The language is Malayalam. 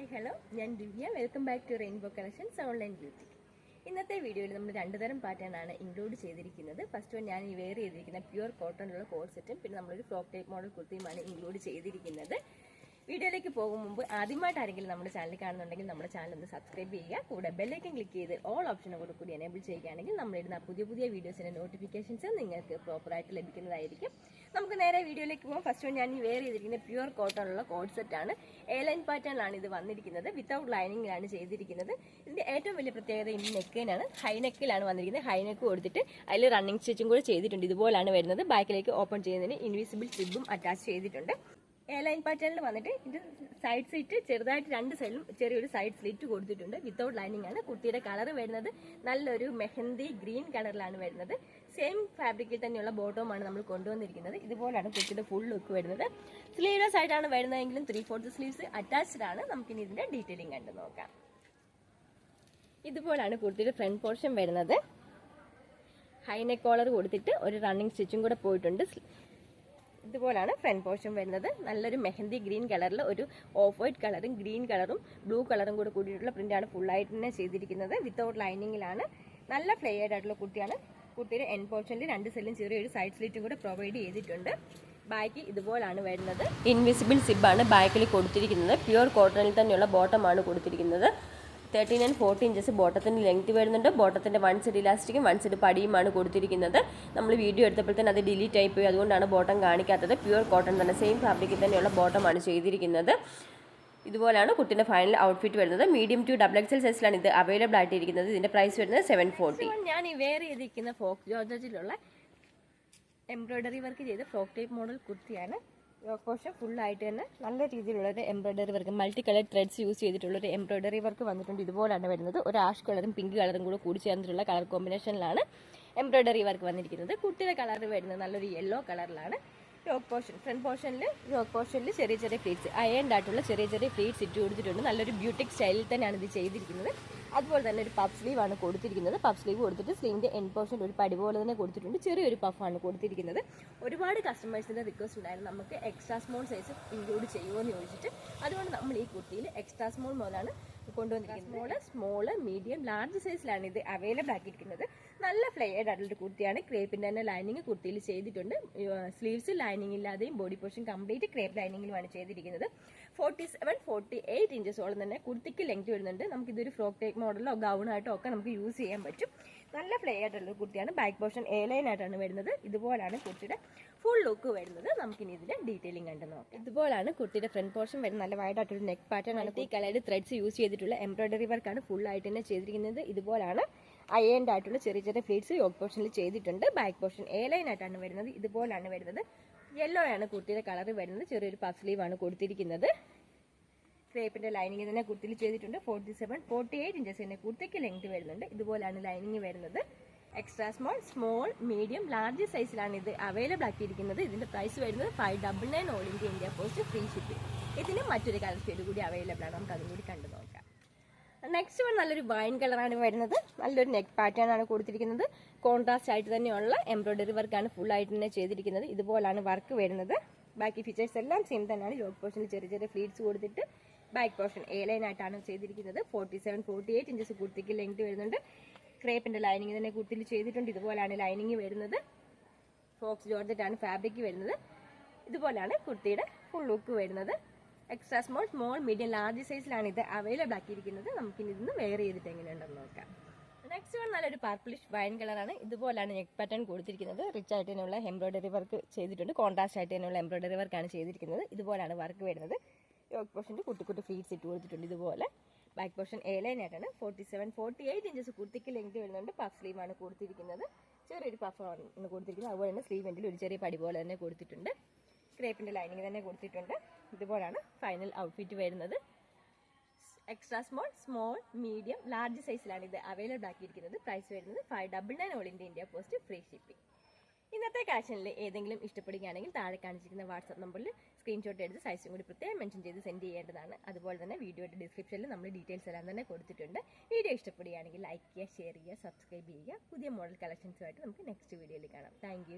ഹായ് ഹലോ ഞാൻ Divya. Welcome back to rainbow collections online beauty ഇന്നത്തെ വീഡിയോയിൽ നമ്മൾ രണ്ടുതരം പാറ്റേൺ ആണ് ഇൻക്ലൂഡ് ചെയ്തിരിക്കുന്നത്. ഫസ്റ്റ് വൺ ഞാൻ ഈ വെയർ ചെയ്തിരിക്കുന്ന പ്യുവർ കോട്ടണിലുള്ള കോഡ് സെറ്റും പിന്നെ നമ്മളൊരു ഫ്രോക്ക് ടൈപ്പ് മോഡൽ കുർത്തിയുമാണ് ഇൻക്ലൂഡ് ചെയ്തിരിക്കുന്നത്. വീഡിയോയിലേക്ക് പോകും മുമ്പ് ആദ്യമായിട്ട് ആരെങ്കിലും നമ്മുടെ ചാനൽ കാണുന്നുണ്ടെങ്കിൽ നമ്മുടെ ചാനൽ ഒന്ന് സബ്സ്ക്രൈബ് ചെയ്യുക. കൂടെ ബെല്ലൈക്കൻ ക്ലിക്ക് ചെയ്ത് ഓൾ ഓപ്ഷനും കൂടെ കൂടി എനേബിൾ ചെയ്യുകയാണെങ്കിൽ നമ്മളിടുന്ന പുതിയ പുതിയ വീഡിയോസിന്റെ നോട്ടിഫിക്കേഷൻസ് നിങ്ങൾക്ക് പ്രോപ്പറായിട്ട് ലഭിക്കുന്നതായിരിക്കും. നമുക്ക് നേരെ വീഡിയോയിലേക്ക് പോകാം ഫസ്റ്റ് ഞാൻ വെയർ ചെയ്തിരിക്കുന്ന പ്യുവർ കോട്ടണുള്ള കോഡ് സെറ്റ് ആണ്. എ ലൈൻ പാറ്റേണിലാണ് ഇത് വന്നിരിക്കുന്നത്. വിത്തൗട്ട് ലൈനിങ്ങിലാണ് ചെയ്തിരിക്കുന്നത്. ഇതിന്റെ ഏറ്റവും വലിയ പ്രത്യേകത ഇതിന്റെ നെക്കിനാണ് ഹൈ നെക്കിലാണ് വന്നിരിക്കുന്നത്. ഹൈ നെക്ക് കൊടുത്തിട്ട് അതിൽ റണ്ണിങ് സ്റ്റിച്ചും കൂടെ ചെയ്തിട്ടുണ്ട്. ഇതുപോലാണ് വരുന്നത്. ബാക്കിലേക്ക് ഓപ്പൺ ചെയ്യുന്നതിന് ഇൻവിസിബിൾ സിബും അറ്റാച്ച് ചെയ്തിട്ടുണ്ട്. എ ലൈൻ പാറ്റേണിൽ വന്നിട്ട് ഇത് സൈഡ് സീറ്റ് ചെറുതായിട്ട് രണ്ട് സൈഡിലും ചെറിയൊരു സൈഡ് സ്ലിറ്റ് കൊടുത്തിട്ടുണ്ട്. വിത്തൗട്ട് ലൈനിങ് ആണ്. കുട്ടിയുടെ കളർ വരുന്നത്. നല്ലൊരു മെഹന്തി ഗ്രീൻ കളറിലാണ് വരുന്നത്. സെയിം ഫാബ്രിക്കിൽ തന്നെയുള്ള ബോട്ടവുമാണ് നമ്മൾ കൊണ്ടുവന്നിരിക്കുന്നത്. ഇതുപോലാണ് കുട്ടിയുടെ ഫുൾ ലുക്ക് വരുന്നത്. സ്ലീവ്ലെസ് ആയിട്ടാണ് വരുന്നതെങ്കിലും ത്രീ ഫോർത്ത് സ്ലീവ്സ് അറ്റാച്ച്ഡ് ആണ്. നമുക്കിനി ഇതിന്റെ ഡീറ്റെയിലിംഗ് കണ്ടു നോക്കാം. ഇതുപോലാണ് കുർത്തിയുടെ ഫ്രണ്ട് പോർഷൻ വരുന്നത്. ഹൈനെക്ക് കോളർ കൊടുത്തിട്ട് ഒരു റണ്ണിങ് സ്റ്റിച്ചും കൂടെ പോയിട്ടുണ്ട്. ഇതുപോലാണ് ഫ്രണ്ട് പോർഷൻ വരുന്നത്. നല്ലൊരു മെഹന്തി ഗ്രീൻ കളറിൽ ഒരു ഓഫ് വൈറ്റ് കളറും ഗ്രീൻ കളറും ബ്ലൂ കളറും കൂടെ കൂടിയിട്ടുള്ള പ്രിന്റാണ് ഫുള്ളായിട്ട് തന്നെ ചെയ്തിരിക്കുന്നത്. വിത്തൗട്ട് ലൈനിങ്ങിലാണ് നല്ല ഫ്ലെയർഡ് ആയിട്ടുള്ള കുട്ടിയാണ് കുട്ടിയുടെ എൻ പോർഷനിൽ രണ്ട് സെല്ലും ചെറിയൊരു സൈഡ് സ്ലീറ്റും കൂടെ പ്രൊവൈഡ് ചെയ്തിട്ടുണ്ട്. ബാക്ക് ഇതുപോലാണ് വരുന്നത്. ഇൻവിസിബിൾ സിബാണ് ബാക്കിൽ കൊടുത്തിരിക്കുന്നത്. പ്യുവർ കോട്ടണിൽ തന്നെയുള്ള ബോട്ടമാണ് കൊടുത്തിരിക്കുന്നത്. തേർട്ടീൻ ആൻഡ് ഫോർട്ടി ഇഞ്ചസ് ബോട്ടത്തിന്റെ ലെങ്ത് വരുന്നുണ്ട്. ബോട്ടത്തിന്റെ വൺ സൈഡ് ഇലാസ്റ്റിക്കും വൺ സൈഡ് പടിയുമാണ് കൊടുത്തിരിക്കുന്നത്. നമ്മൾ വീഡിയോ എടുത്തപ്പോൾ തന്നെ അത് ഡിലീറ്റ് ആയി പോയി. അതുകൊണ്ടാണ് ബോട്ടം കാണിക്കാത്തത്. പ്യുവർ കോട്ടൺ തന്നെ സെയിം ഫാബ്രിക്കിൽ തന്നെയുള്ള ബോട്ടമാണ് ചെയ്തിരിക്കുന്നത്. ഇതുപോലെയാണ് കുട്ടിന്റെ ഫൈനൽ ഔട്ട്ഫിറ്റ് വരുന്നത്. മീഡിയം ടു ഡബിൾ എക്സൽ സൈസിലാണ് ഇത് അവൈലബിൾ ആയിട്ടിരിക്കുന്നത്. ഇതിന്റെ പ്രൈസ് വരുന്നത് സെവൻ ഫോർട്ടി ഞാൻ ഈ വെയർ ചെയ്തിരിക്കുന്ന ഫോക്ക് ജോർജറ്റിലുള്ള എംബ്രോയ്ഡറി വർക്ക് ചെയ്ത ഫ്രോക്ക് ടൈപ്പ് മോഡൽ കുർത്തിയാണ്. പോർഷൻ ഫുള്ളായിട്ട് തന്നെ നല്ല രീതിയിലുള്ള embroidery work multi colour threads use ചെയ്തിട്ടുള്ള ഒരു എംബ്രോയ്ഡറി വർക്ക് വന്നിട്ടുണ്ട്. ഇതുപോലാണ് വരുന്നത്. ഒരു ആഷ് കളറും പിങ്ക് കളറും കൂടെ കൂടി ചേർന്നിട്ടുള്ള കളർ കോമ്പിനേഷനിലാണ് എംബ്രോയ്ഡറി വർക്ക് വന്നിരിക്കുന്നത്. കുട്ടിയുടെ കളർ വരുന്നത് നല്ലൊരു യെല്ലോ കളറിലാണ് യോക്ക് പോർഷൻ ഫ്രണ്ട് പോർഷനിൽ യോക്ക് പോർഷനിൽ ചെറിയ ചെറിയ ഫ്ലീറ്റ്സ് അയൻഡ് ആയിട്ടുള്ള ചെറിയ ചെറിയ ഫ്ലീറ്റ്സ് ഇട്ട് കൊടുത്തിട്ടുണ്ട്. നല്ലൊരു ബ്യൂട്ടിക് സ്റ്റൈലിൽ തന്നെയാണ് ഇത് ചെയ്തിരിക്കുന്നത്. അതുപോലെ തന്നെ ഒരു പഫ് സ്ലീവ് ആണ് കൊടുത്തിരിക്കുന്നത്. പഫ് സ്ലീവ് കൊടുത്തിട്ട് സ്ലീവിന്റെ എൻ പോർഷൻ ഒരു പടി പോലെ തന്നെ കൊടുത്തിട്ടുണ്ട്. ചെറിയൊരു പഫാണ് കൊടുത്തിരിക്കുന്നത്. ഒരുപാട് കസ്റ്റമേഴ്സിന്റെ റിക്വസ്റ്റ് ഉണ്ടായിരുന്നു. നമുക്ക് എക്സ്ട്രാ സ്മോൾ സൈസ് ഇൻക്ലൂഡ് ചെയ്യുമോ എന്ന് ചോദിച്ചിട്ട്. അതുകൊണ്ട് നമ്മൾ ഈ കുട്ടിയിൽ എക്സ്ട്രാ സ്മോൾ മുതലാണ് കൊണ്ടുവന്നിരിക്കുന്നത്. സ്മോൾ സ്മോൾ മീഡിയം ലാർജ് സൈസിലാണ് ഇത് അവൈലബിൾ ആക്കിയിരിക്കുന്നത്. നല്ല ഫ്ലെയർഡ് ആയിട്ടുള്ള കുർത്തിയാണ്. ക്രേപ്പിന്റെ തന്നെ ലൈനിങ് കുർത്തിയിൽ ചെയ്തിട്ടുണ്ട്. സ്ലീവ്സ് ലൈനിങ് ഇല്ലാതെയും ബോഡി പോർഷൻ കംപ്ലീറ്റ് ക്രേപ്പ് ലൈനിങ്ങിലുമാണ് ചെയ്തിരിക്കുന്നത്. ഫോർട്ടി സെവൻ ഫോർട്ടി എയ്റ്റ് ഇഞ്ചസോളം തന്നെ കുർത്തിക്ക് ലെങ്ത് വരുന്നുണ്ട്. നമുക്ക് ഇതൊരു ഫ്രോക്ക് ടൈപ്പ് മോഡലോ ഗൗണായിട്ടോ ഒക്കെ നമുക്ക് യൂസ് ചെയ്യാൻ പറ്റും. നല്ല ഫ്ലെയർഡ് ആയിട്ടുള്ള കുർത്തിയാണ്. ബാക്ക് പോർഷൻ എ ലൈൻ ആയിട്ടാണ് വരുന്നത്. ഇതുപോലാണ് കുർത്തിയുടെ ഫുൾ ലുക്ക് വരുന്നത്. നമുക്കിനി ഇതിന്റെ ഡീറ്റെയിലിംഗ് കണ്ടു നോക്കാം. ഇതുപോലാണ് കുർത്തിയുടെ ഫ്രണ്ട് പോർഷൻ വരുന്നത്. നല്ല വൈഡ് ആയിട്ടൊരു നെക്ക് പാറ്റേൺ ആണ്. ഈ കളയുടെ ത്രെഡ്സ് യൂസ് ചെയ്തിട്ടുള്ള എംബ്രോയിഡറി വർക്കാണ് ഫുൾ ആയിട്ട് തന്നെ ചെയ്തിരിക്കുന്നത്. ഇതുപോലാണ് അയൻഡ് ആയിട്ടുള്ള ചെറിയ ചെറിയ ഫ്ലീറ്റ്സ് യോഗ പോർഷനിൽ ചെയ്തിട്ടുണ്ട്. ബാക്ക് പോർഷൻ എ ലൈൻ ആയിട്ടാണ് വരുന്നത്. ഇതുപോലാണ് വരുന്നത്. യെല്ലോ ആണ് കുർത്തിയുടെ കളർ വരുന്നത്. ചെറിയൊരു പഫ് സ്ലീവ് ആണ് കൊടുത്തിരിക്കുന്നത്. ക്രേപ്പിന്റെ ലൈനിങ് തന്നെ കുർത്തിയിൽ ചെയ്തിട്ടുണ്ട്. Forty seven forty eight inches തന്നെ കുർത്തിക്ക് ലെങ്ത് വരുന്നുണ്ട്. ഇതുപോലാണ് ലൈനിങ് വരുന്നത്. Extra small small medium large സൈസിലാണ് ഇത് അവൈലബിൾ ആക്കിയിരിക്കുന്നത്. ഇതിന്റെ പ്രൈസ് വരുന്നത് five double nine all India India post free shipping ഇതിന് മറ്റൊരു കളർ ഷെയ്ഡ് കൂടി അവൈലബിൾ ആണ്. നമുക്ക് അതും കൂടി കണ്ടു നോക്കാം നെക്സ്റ്റ് വൺ നല്ലൊരു വൈൻ കളറാണ് വരുന്നത്. നല്ലൊരു നെക്ക് പാറ്റേൺ ആണ് കൊടുത്തിരിക്കുന്നത്. കോൺട്രാസ്റ്റ് ആയിട്ട് തന്നെയുള്ള എംബ്രോയിഡറി വർക്കാണ് ഫുൾ ആയിട്ട് തന്നെ ചെയ്തിരിക്കുന്നത്. ഇതുപോലാണ് വർക്ക് വരുന്നത്. ബാക്കി ഫീച്ചേഴ്സ് എല്ലാം സെയിം തന്നെയാണ്. ലോക്ക് പോർഷനിൽ ചെറിയ ചെറിയ ഫ്ലീറ്റ്സ് കൊടുത്തിട്ട് ബാക്ക് പോർഷൻ എ ലൈൻ ആയിട്ടാണ് ചെയ്തിരിക്കുന്നത്. Forty seven forty eight inches കുർത്തിക്ക് length വരുന്നുണ്ട്. ക്രേപ്പിന്റെ ലൈനിങ് തന്നെ കുർത്തിയിൽ ചെയ്തിട്ടുണ്ട്. ഇതുപോലെയാണ് ലൈനിങ് വരുന്നത്. ഫോക്സ് ജോർജറ്റാണ് ഫാബ്രിക് വരുന്നത്. ഇതുപോലെയാണ് കുർത്തിയുടെ ഫുൾ ലുക്ക് വരുന്നത്. Extra small small medium large സൈസിലാണ് ഇത് അവൈലബിൾ ആക്കിയിരിക്കുന്നത്. നമുക്കിനി ഇതൊന്ന് വെയർ ചെയ്തിട്ട് എങ്ങനെയുണ്ടെന്ന് നോക്കാം. നെക്സ്റ്റ് വൺ നല്ലൊരു പർപ്പിളിഷ് വൈൻ കളറാണ് ഇതുപോലാണ് നെക്ക് പാറ്റേൺ കൊടുത്തിരിക്കുന്നത്. റിച്ച് ആയിട്ട് തന്നെയുള്ള എംബ്രോയിഡറി വർക്ക് ചെയ്തിട്ടുണ്ട്. കോൺട്രാസ്റ്റ് ആയിട്ട് തന്നെയുള്ള എംബ്രോയിഡറി വർക്കാണ് ചെയ്തിരിക്കുന്നത്. ഇതുപോലാണ് വർക്ക് വരുന്നത്. യോക്ക് പോർഷന്റെ കുട്ടി കുട്ടി ഫ്ലീറ്റ്സ് ഇട്ട് കൊടുത്തിട്ടുണ്ട് ഇതുപോലെ. ബാക്ക് പോർഷൻ എ ലൈൻ ആയിട്ടാണ്. Forty seven forty eight inches കുർത്തിക്ക് length വരുന്നുണ്ട് പഫ് സ്ലീവാണ് കൊടുത്തിരിക്കുന്നത്. ചെറിയൊരു പഫ് ആണ് കൊടുത്തിരിക്കുന്നത്. അതുപോലെ തന്നെ സ്ലീവ് എൻഡിൽ ഒരു ചെറിയ പടി പോലെ തന്നെ കൊടുത്തിട്ടുണ്ട്. ക്രേപ്പിന്റെ ലൈനിങ് തന്നെ കൊടുത്തിട്ടുണ്ട്. ഇതുപോലാണ് ഫൈനൽ ഔട്ട്ഫിറ്റ് വരുന്നത്. Extra small small medium large സൈസിലാണ് ഇത് അവൈലബിൾ ആക്കിയിരിക്കുന്നത്. പ്രൈസ് വരുന്നത് five double nine all India India post free shipping ഇന്നത്തെ കാഷനിൽ ഏതെങ്കിലും ഇഷ്ടപ്പെടുകയാണെങ്കിൽ താഴെ കാണിച്ചിരിക്കുന്ന വാട്സ്ആപ്പ് നമ്പറിൽ സ്ക്രീൻഷോട്ട് എടുത്ത് സൈസും കൂടി പ്രത്യേകം മെൻഷൻ ചെയ്ത് സെൻഡ് ചെയ്യേണ്ടതാണ്. അതുപോലെ തന്നെ വീഡിയോയുടെ ഡിസ്ക്രിപ്ഷനിൽ നമ്മൾ ഡീറ്റെയിൽസ് എല്ലാം തന്നെ കൊടുത്തിട്ടുണ്ട്. വീഡിയോ ഇഷ്ടപ്പെടുകയാണെങ്കിൽ ലൈക്ക് ചെയ്യുക ഷെയർ ചെയ്യുക സബ്സ്ക്രൈബ് ചെയ്യുക. പുതിയ മോഡൽ കളക്ഷൻസുമായിട്ട് നമുക്ക് നെക്സ്റ്റ് വീഡിയോയിൽ കാണാം. താങ്ക്